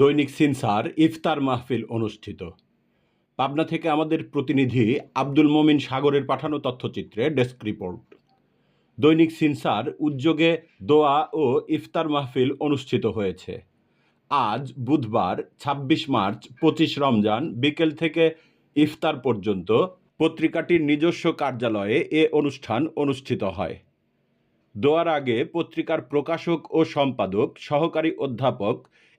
দৈনিক সিনসার ইফতার মাহফিল অনুষ্ঠিত। পাবনা থেকে আমাদের প্রতিনিধি আব্দুল মমিন সাগরের পাঠানো তথ্যচিত্রে ডেস্ক রিপোর্ট। দৈনিক সিনসার উদ্যোগে দোয়া ও ইফতার মাহফিল অনুষ্ঠিত হয়েছে। আজ বুধবার ২৬ মার্চ, পঁচিশ রমজান বিকেল থেকে ইফতার পর্যন্ত পত্রিকাটির নিজস্ব কার্যালয়ে এ অনুষ্ঠান অনুষ্ঠিত হয়। দোয়ার আগে পত্রিকার প্রকাশক ও সম্পাদক, সহকারী অধ্যাপক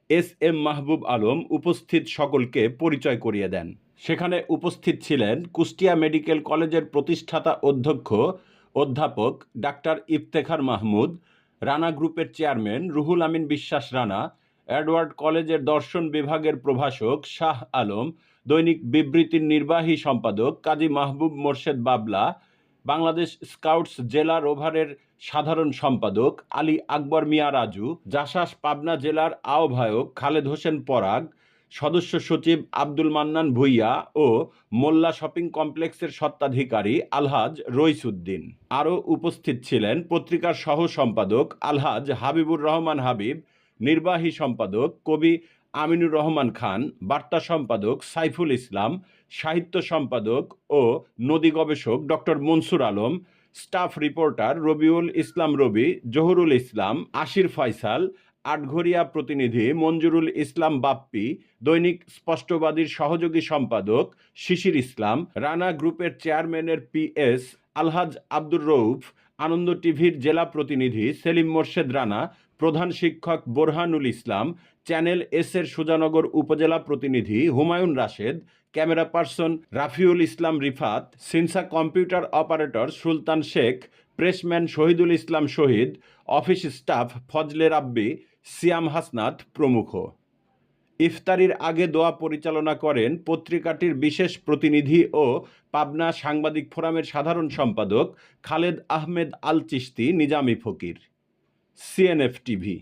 এস এম মাহবুব আলম উপস্থিত সকলকে পরিচয় করিয়ে দেন। সেখানে উপস্থিত ছিলেন কুষ্টিয়া মেডিকেল কলেজের প্রতিষ্ঠাতা অধ্যক্ষ, অধ্যাপক ডাক্তার ইফতেখার মাহমুদ, রানা গ্রুপের চেয়ারম্যান রুহুল আমিন বিশ্বাস রানা, এডওয়ার্ড কলেজের দর্শন বিভাগের প্রভাষক শাহ আলম, দৈনিক বিবৃতির নির্বাহী সম্পাদক কাজী মাহবুব মোর্শেদ বাবলা বাংলাদেশ স্কাউটস জেলা রোভারের সাধারণ সম্পাদক আলী আকবর মিয়া রাজু, জাসাস পাবনা জেলার আহ্বায়ক খালেদ হোসেন পরাগ, সদস্য সচিব আব্দুল মান্নান ভুইয়া ও মোল্লা শপিং কমপ্লেক্সের স্বত্বাধিকারী আলহাজ রইসুদ্দিন আরও উপস্থিত ছিলেন পত্রিকার সহ সম্পাদক আলহাজ হাবিবুর রহমান হাবিব, নির্বাহী সম্পাদক কবি আমিনুর রহমান খান, বার্তা সম্পাদক সাইফুল ইসলাম, সাহিত্য সম্পাদক ও নদী গবেষক doctor Monsur Alam, staff reporter Rabiul Islam Robi, Zahurul Islam, Ashir Faisal, Atghoria প্রতিনিধি মঞ্জুরুল ইসলাম বাপ্পি, দৈনিক স্পষ্টবাদীর সহযোগী সম্পাদক শিশির ইসলাম, রানা গ্রুপের চেয়ারম্যানের পিএস আলহাজ আব্দুর রৌফ আনন্দ টিভির জেলা প্রতিনিধি সেলিম মোর্শেদ রানা প্রধান শিক্ষক বোরহানুল ইসলাম, চ্যানেল এস এর সুজানগর উপজেলা প্রতিনিধি Humayun Rashed, camera person Rafiul Islam Rifat, সিনসা computer operator Sultan Sheikh, pressman Shahidul Islam Shahid, office staff Fazle Rabbi, Siam Hasnat প্রমুখ। ইফতারির আগে দোয়া পরিচালনা করেন পত্রিকাটির বিশেষ প্রতিনিধি ও পাবনা সাংবাদিক ফোরামের সাধারণ সম্পাদক খালেদ আহমেদ আল চিস্তি নিজামি ফকির। CNF TV